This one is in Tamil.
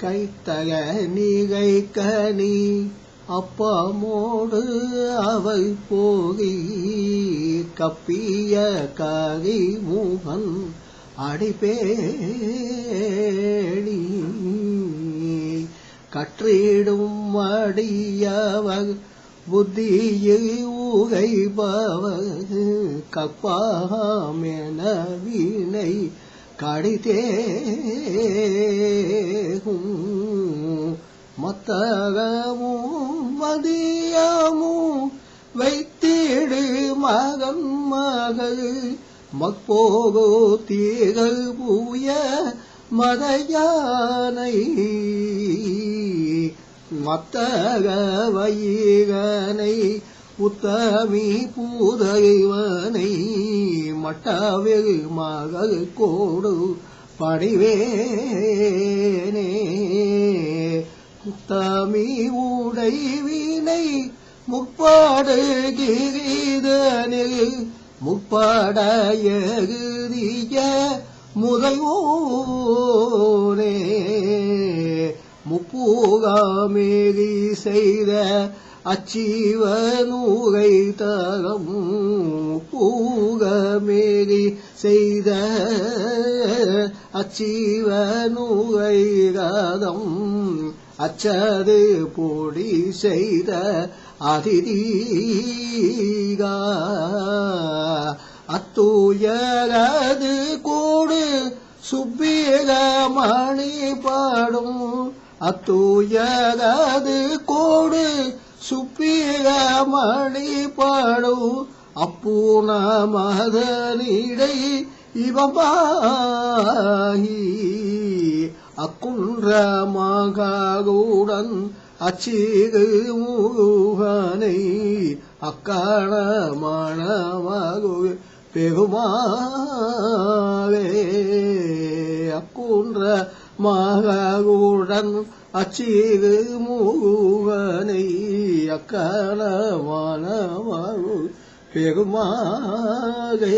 கைத்தக நீகை கனி அப்பமோடு அவை போகி கப்பிய ககி மூகன் அடிபேடி கற்றிடும் அடியவர் புத்தியை ஊகைபவர் கப்பாமென வீணை கடிதே மத்தகமும் மதியமும் வைத்திடு மகம் மகள் மக்போகோ தீகள் பூய மதையானை மத்தக வைகனை உத்தமி பூதைவனை மட்ட வெகு மகள் கோடு படிவேனே. தமி முத்தமி வீணை முப்பாடு கிரீதனில் முப்பாட எகுதிய முதல்வோனே. முப்பூகாமேரி செய்த அச்சீவனூரை தரம் பூகமேரி செய்த அச்சீவனூரை ரதம் அச்சது பொடி செய்த அதிதீகா. அத்துயரது கூடு சுப்பீகமணி பாடும். அத்துயரது கூடு சுப்பீகமணி பாடும் அப்பூர்ண மதனிடை இவமாகி. அக்குன்ற மகாகுடன் அச்சீகு முகனை அக்காண மணமகு பெருமாவே அக்குன்ற மகாகுடன் அச்சீகு முகனை அக்காண பெருமாகே